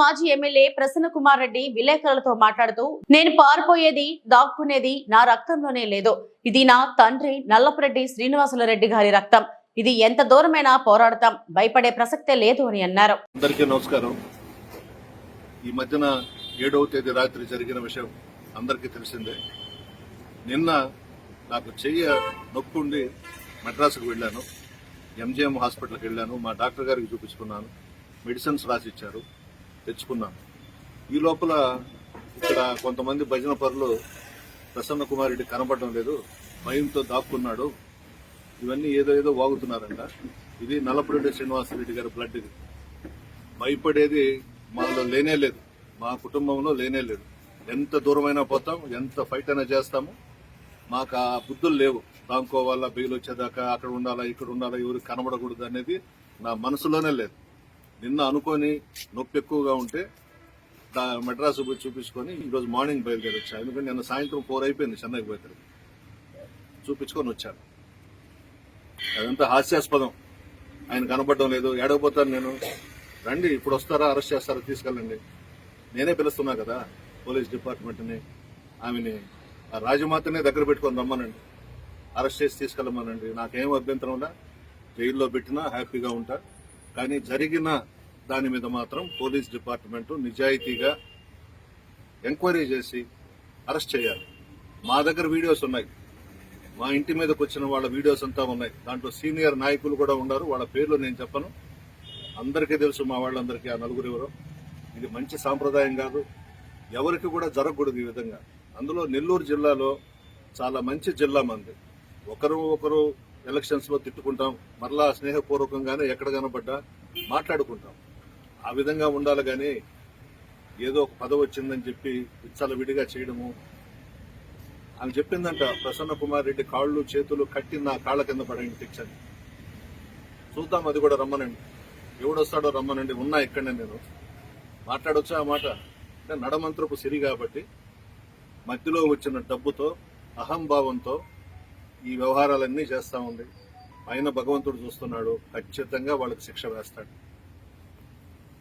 మాజీ ఎమ్మెల్యే ప్రసన్న కుమార్ రెడ్డి విలేకరులతో మాట్లాడుతూ నేను పారిపోయేది దాక్కునేది నా రక్తంలోనే లేదు. ఇది నా తండ్రి నల్లపరెడ్డి శ్రీనివాసుల రెడ్డి గారి రక్తం. ఇది ఎంత దూరమైనా పోరాడతాం భయపడే ప్రసక్తే లేదు అని అన్నారు. అందరికీ నమస్కారం. ఈ మధ్యన ఏడవ తేదీ రాత్రి జరిగిన విషయం అందరికీ తెలిసిందే. నిన్న నాకు చెయ్య నొప్పుండి మద్రాసుకు వెళ్ళాను. ఎంజిఎం హాస్పిటల్కి వెళ్ళాను. మా డాక్టర్ గారికి చూపించుకున్నాను. మెడిసిన్స్ రాసిచ్చారు. తెచ్చుకున్నాను. ఈ లోపల ఇక్కడ కొంతమంది భజన పరులు ప్రసన్న కుమార్ రెడ్డి కనపడడం లేదు భయంతో దాక్కున్నాడు. ఇవన్నీ ఏదో ఏదో వాగుతున్నారంట. ఇది నల్లపురెడ్డి శ్రీనివాసరెడ్డి గారి బ్లడ్ ఇది. భయపడేది మాలో లేనే లేదు. మా కుటుంబంలో లేనే లేదు. ఎంత దూరమైనా పోతాం ఎంత ఫైట్ అయినా చేస్తాము. మాకు ఆ బుద్ధులు లేవు. దాంకోవాలా బెయిల్ వచ్చేదాకా అక్కడ ఉండాలా ఇక్కడ ఉండాలా ఎవరికి కనబడకూడదు అనేది నా మనసులోనే లేదు. నిన్న అనుకొని నొప్పి ఎక్కువగా ఉంటే దా మెడ్రాస్ పోయి చూపించుకొని ఈరోజు మార్నింగ్ బయలుదేరి వచ్చాను ఎందుకంటే నిన్న సాయంత్రం ఫోర్ అయిపోయింది చెన్నైకి పోతే చూపించుకొని వచ్చాను. అదంతా హాస్యాస్పదం. ఆయన కనపడడం లేదు. ఏడవపోతాను నేను. రండి ఇప్పుడు వస్తారా? అరెస్ట్ చేస్తారా? తీసుకెళ్ళండి. నేనే పిలుస్తున్నా కదా పోలీస్ డిపార్ట్మెంట్ని ఆమెని. ఆ రాజమాతనే దగ్గర పెట్టుకొని రమ్మనండి. అరెస్ట్ చేసి తీసుకెళ్ళమనండి. నాకేం అభ్యంతరం ఉన్నా జైల్లో పెట్టినా హ్యాపీగా ఉంటా. కానీ జరిగిన దాని మీద మాత్రం పోలీస్ డిపార్ట్మెంట్ నిజాయితీగా ఎంక్వైరీ చేసి అరెస్ట్ చేయాలి. మా దగ్గర వీడియోస్ ఉన్నాయి. మా ఇంటి మీదకి వచ్చిన వాళ్ళ వీడియోస్ అంతా ఉన్నాయి. దాంట్లో సీనియర్ నాయకులు కూడా ఉన్నారు. వాళ్ళ పేర్లు నేను చెప్పను. అందరికీ తెలుసు మా వాళ్ళందరికీ ఆ నలుగురు ఎవరో. ఇది మంచి సాంప్రదాయం కాదు. ఎవరికి కూడా జరగకూడదు ఈ విధంగా. అందులో నెల్లూరు జిల్లాలో చాలా మంచి జిల్లా మంది. ఒకరు ఒకరు ఎలక్షన్స్లో తిట్టుకుంటాం మరలా స్నేహపూర్వకంగానే ఎక్కడ కనబడ్డా మాట్లాడుకుంటాం. ఆ విధంగా ఉండాలి కానీ ఏదో ఒక పదవి వచ్చిందని చెప్పి ఇచ్చాల విడిగా చేయడము. ఆమె చెప్పిందంట ప్రసన్న కుమార్ రెడ్డి కాళ్ళు చేతులు కట్టి నా కాళ్ళ కింద పడండి తెచ్చని చూద్దాం అది కూడా రమ్మనండి. ఎవడొస్తాడో రమ్మనండి ఉన్నా ఇక్కడనే నేను. మాట్లాడొచ్చా ఆ మాట? అంటే నడమంత్రపు సిరి కాబట్టి మధ్యలో వచ్చిన డబ్బుతో అహంభావంతో ఈ వ్యవహారాలన్నీ చేస్తా ఉంది. ఆయన భగవంతుడు చూస్తున్నాడు. ఖచ్చితంగా వాళ్ళకి శిక్ష వేస్తాడు.